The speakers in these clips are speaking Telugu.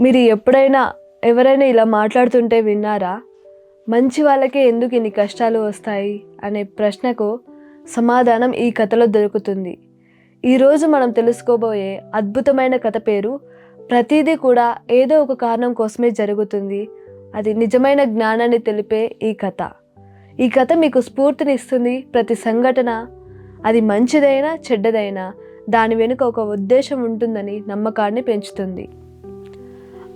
మీరు ఎప్పుడైనా ఎవరైనా ఇలా మాట్లాడుతుంటే విన్నారా? మంచి వాళ్ళకే ఎందుకు ఇన్ని కష్టాలు వస్తాయి? అనే ప్రశ్నకు సమాధానం ఈ కథలో దొరుకుతుంది. ఈరోజు మనం తెలుసుకోబోయే అద్భుతమైన కథ పేరు ప్రతిదీ కూడా ఏదో ఒక కారణం కోసమే జరుగుతుంది. అది నిజమైన జ్ఞానాన్ని తెలిపే ఈ కథ. ఈ కథ మీకు స్ఫూర్తినిస్తుంది ప్రతి సంఘటన. అది మంచిదైనా చెడ్డదైనా దాని వెనుక ఒక ఉద్దేశం ఉంటుందని నమ్మకాన్ని పెంచుతుంది.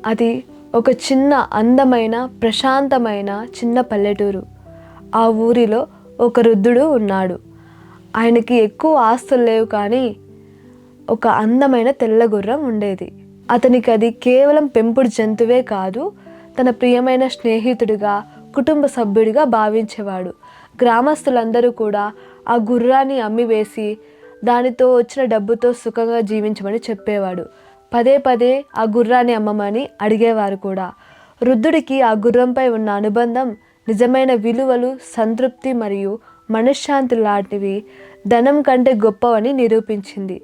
అది ఒక చిన్న అందమైన ప్రశాంతమైన చిన్న పల్లెటూరు. ఆ ఊరిలో ఒక వృద్ధుడు ఉన్నాడు. ఆయనకి ఎక్కువ ఆస్తులు లేవు కానీ ఒక అందమైన తెల్ల గుర్రం ఉండేది. అతనికి అది కేవలం పెంపుడు జంతువే కాదు తన ప్రియమైన స్నేహితుడిగా కుటుంబ సభ్యుడిగా భావించేవాడు. గ్రామస్తులందరూ కూడా ఆ గుర్రాన్ని అమ్మివేసి దానితో వచ్చిన డబ్బుతో సుఖంగా జీవించమని చెప్పేవాడు. పదే పదే ఆ గుర్రాన్ని అమ్మమని అడిగేవారు కూడా. వృద్ధుడికి ఆ గుర్రంపై ఉన్న అనుబంధం నిజమైన విలువలు సంతృప్తి మరియు మనశ్శాంతి లాంటివి ధనం కంటే గొప్పవని నిరూపించింది.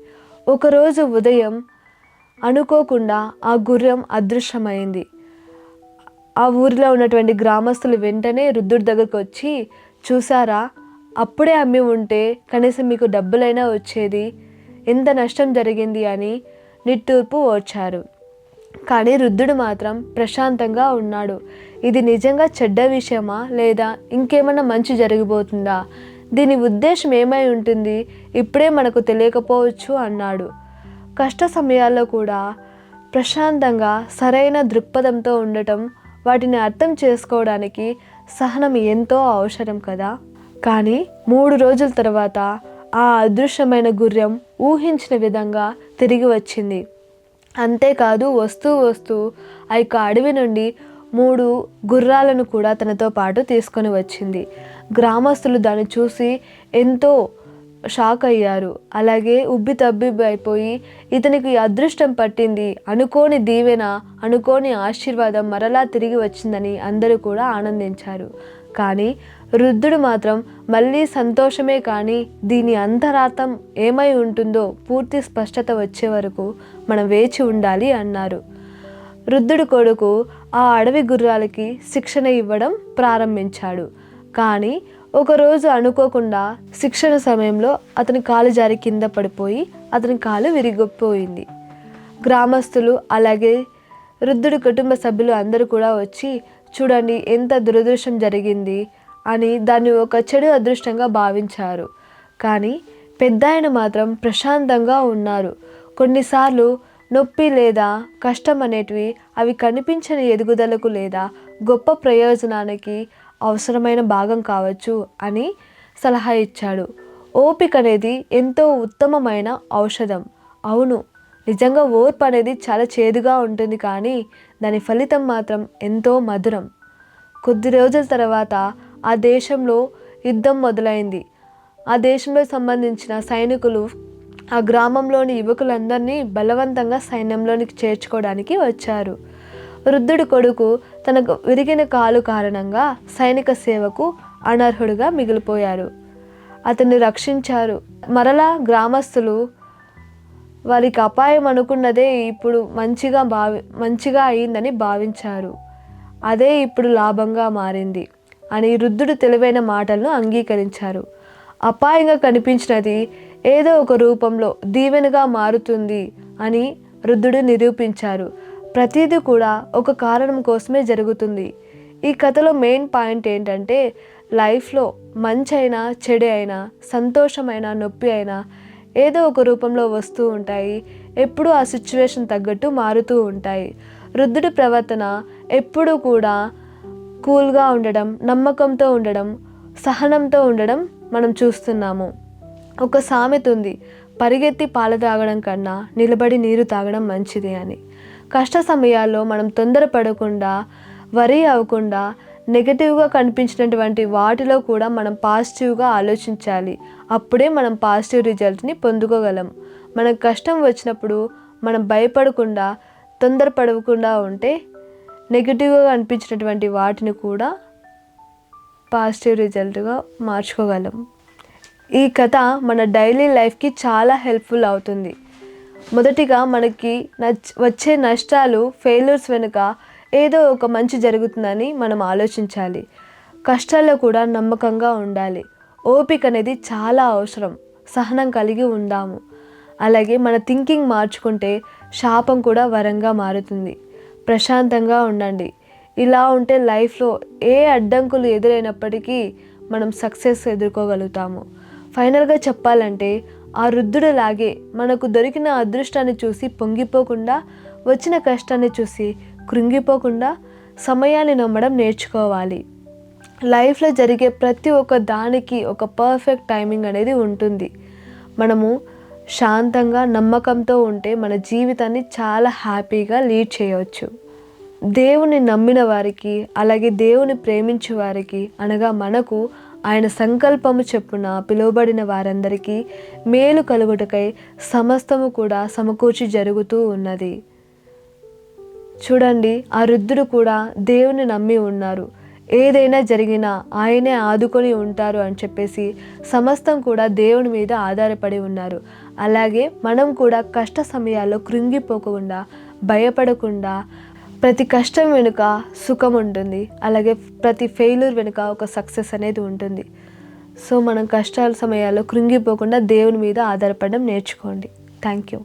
ఒకరోజు ఉదయం అనుకోకుండా ఆ గుర్రం అదృశ్యమైంది. ఆ ఊరిలో ఉన్నటువంటి గ్రామస్తులు వెంటనే వృద్ధుడి దగ్గరకు వచ్చి చూసారా అప్పుడే అమ్మి ఉంటే కనీసం మీకు డబ్బులైనా వచ్చేది. ఎంత నష్టం జరిగింది అని నిట్టూర్పు ఓడ్చారు కానీ వృద్ధుడు మాత్రం ప్రశాంతంగా ఉన్నాడు. ఇది నిజంగా చెడ్డ విషయమా లేదా ఇంకేమైనా మంచి జరిగిపోతుందా దీని ఉద్దేశం ఏమై ఉంటుంది? ఇప్పుడే మనకు తెలియకపోవచ్చు అన్నాడు. కష్ట సమయాల్లో కూడా ప్రశాంతంగా సరైన దృక్పథంతో ఉండటం వాటిని అర్థం చేసుకోవడానికి సహనం ఎంతో అవసరం కదా? కానీ మూడు రోజుల తర్వాత ఆ అదృశ్యమైన గుర్రం ఊహించిన విధంగా తిరిగి వచ్చింది. అంతేకాదు వస్తూ వస్తూ ఆ యొక్క అడవి నుండి మూడు గుర్రాలను కూడా తనతో పాటు తీసుకొని వచ్చింది. గ్రామస్తులు దాన్ని చూసి ఎంతో షాక్ అయ్యారు. అలాగే ఉబ్బి తబ్బి అయిపోయి ఇతనికి అదృష్టం పట్టింది. అనుకోని దీవెన అనుకోని ఆశీర్వాదం మరలా తిరిగి వచ్చిందని అందరూ కూడా ఆనందించారు. కానీ వృద్ధుడు మాత్రం మళ్ళీ సంతోషమే కానీ దీని అంతరార్థం ఏమై ఉంటుందో పూర్తి స్పష్టత వచ్చే వరకు మనం వేచి ఉండాలి అన్నారు. వృద్ధుడు కొడుకు ఆ అడవి గుర్రాలకి శిక్షణ ఇవ్వడం ప్రారంభించాడు. కానీ ఒకరోజు అనుకోకుండా శిక్షణ సమయంలో అతని కాలు జారి కింద పడిపోయి అతని కాలు విరిగిపోయింది. గ్రామస్తులు అలాగే వృద్ధుడి కుటుంబ సభ్యులు అందరూ కూడా వచ్చి చూడండి ఎంత దురదృష్టం జరిగింది. అని దాన్ని ఒక చెడు అదృష్టంగా భావించారు. కానీ పెద్ద ఆయన మాత్రం ప్రశాంతంగా ఉన్నారు. కొన్నిసార్లు నొప్పి లేదా కష్టం అనేటివి అవి కనిపించని ఎదుగుదలకు లేదా గొప్ప ప్రయోజనానికి అవసరమైన భాగం కావచ్చు అని సలహా ఇచ్చాడు. ఓపిక అనేది ఎంతో ఉత్తమమైన ఔషధం. అవును నిజంగా ఓర్పు అనేది చాలా చేదుగా ఉంటుంది కానీ దాని ఫలితం మాత్రం ఎంతో మధురం. కొద్ది రోజుల తర్వాత ఆ దేశంలో యుద్ధం మొదలైంది. ఆ దేశంలో సంబంధించిన సైనికులు ఆ గ్రామంలోని యువకులందరినీ బలవంతంగా సైన్యంలోనికి చేర్చుకోవడానికి వచ్చారు. వృద్ధుడి కొడుకు తనకు విరిగిన కాలు కారణంగా సైనిక సేవకు అనర్హుడిగా మిగిలిపోయారు. అతన్ని రక్షించారు. మరలా గ్రామస్తులు వారికి అపాయం అనుకున్నదే ఇప్పుడు మంచిగా భావి మంచిగా అయిందని భావించారు. అదే ఇప్పుడు లాభంగా మారింది. అని వృద్ధుడు తెలివైన మాటలను అంగీకరించారు. అపాయంగా కనిపించినది ఏదో ఒక రూపంలో దీవెనగా మారుతుంది అని వృద్ధుడు నిరూపించారు. ప్రతిదీ కూడా ఒక కారణం కోసమే జరుగుతుంది. ఈ కథలో మెయిన్ పాయింట్ ఏంటంటే లైఫ్లో మంచి అయినా చెడు అయినా సంతోషమైన నొప్పి అయినా ఏదో ఒక రూపంలో వస్తూ ఉంటాయి. ఎప్పుడూ ఆ సిచ్యువేషన్ తగ్గట్టు మారుతూ ఉంటాయి. వృద్ధుడి ప్రవర్తన ఎప్పుడూ కూడా కూల్గా ఉండడం నమ్మకంతో ఉండడం సహనంతో ఉండడం మనం చూస్తున్నాము. ఒక సామెత ఉంది పరిగెత్తి పాలు తాగడం కన్నా నిలబడి నీరు తాగడం మంచిది అని. కష్ట సమయాల్లో మనం తొందరపడకుండా వరి అవ్వకుండా నెగటివ్గా కనిపించినటువంటి వాటిలో కూడా మనం పాజిటివ్గా ఆలోచించాలి. అప్పుడే మనం పాజిటివ్ రిజల్ట్ని పొందుకోగలం. మనకు కష్టం వచ్చినప్పుడు మనం భయపడకుండా తొందరపడకుండా ఉంటే నెగిటివ్గా అనిపించినటువంటి వాటిని కూడా పాజిటివ్ రిజల్ట్గా మార్చుకోగలం. ఈ కథ మన డైలీ లైఫ్కి చాలా హెల్ప్ఫుల్ అవుతుంది. మొదటిగా మనకి నచ్ వచ్చే నష్టాలు ఫెయిల్యూర్స్ వెనుక ఏదో ఒక మంచి జరుగుతుందని మనం ఆలోచించాలి. కష్టాల్లో కూడా నమ్మకంగా ఉండాలి. ఓపిక అనేది చాలా అవసరం. సహనం కలిగి ఉందాము. అలాగే మన థింకింగ్ మార్చుకుంటే శాపం కూడా వరంగా మారుతుంది. ప్రశాంతంగా ఉండండి. ఇలా ఉంటే లైఫ్లో ఏ అడ్డంకులు ఎదురైనప్పటికీ మనం సక్సెస్ ఎదుర్కోగలుగుతాము. ఫైనల్గా చెప్పాలంటే ఆ వృద్ధుడిలాగే మనకు దొరికిన అదృష్టాన్ని చూసి పొంగిపోకుండా వచ్చిన కష్టాన్ని చూసి కృంగిపోకుండా సమయాన్ని నమ్మడం నేర్చుకోవాలి. లైఫ్లో జరిగే ప్రతి ఒక్క దానికి ఒక పర్ఫెక్ట్ టైమింగ్ అనేది ఉంటుంది. మనము శాంతంగా నమ్మకంతో ఉంటే మన జీవితాన్ని చాలా హ్యాపీగా లీడ్ చేయవచ్చు దేవుని నమ్మిన వారికి అలాగే దేవుని ప్రేమించే వారికి అనగా మనకు ఆయన సంకల్పము చెప్పున పిలువబడిన వారందరికీ మేలు కలుగుటకై సమస్తము కూడా సమకూర్చి జరుగుతూ ఉన్నది. చూడండి ఆ వృద్ధుడు కూడా దేవుని నమ్మి ఉన్నారు. ఏదైనా జరిగినా ఆయనే ఆదుకొని ఉంటారు అని చెప్పేసి సమస్తం కూడా దేవుని మీద ఆధారపడి ఉన్నారు. అలాగే మనం కూడా కష్ట సమయాల్లో కృంగిపోకుండా భయపడకుండా ప్రతి కష్టం వెనుక సుఖం ఉంటుంది. అలాగే ప్రతి ఫెయిల్యూర్ వెనుక ఒక సక్సెస్ అనేది ఉంటుంది. సో మనం కష్టాల సమయాల్లో కృంగిపోకుండా దేవుని మీద ఆధారపడడం నేర్చుకోండి. Thank you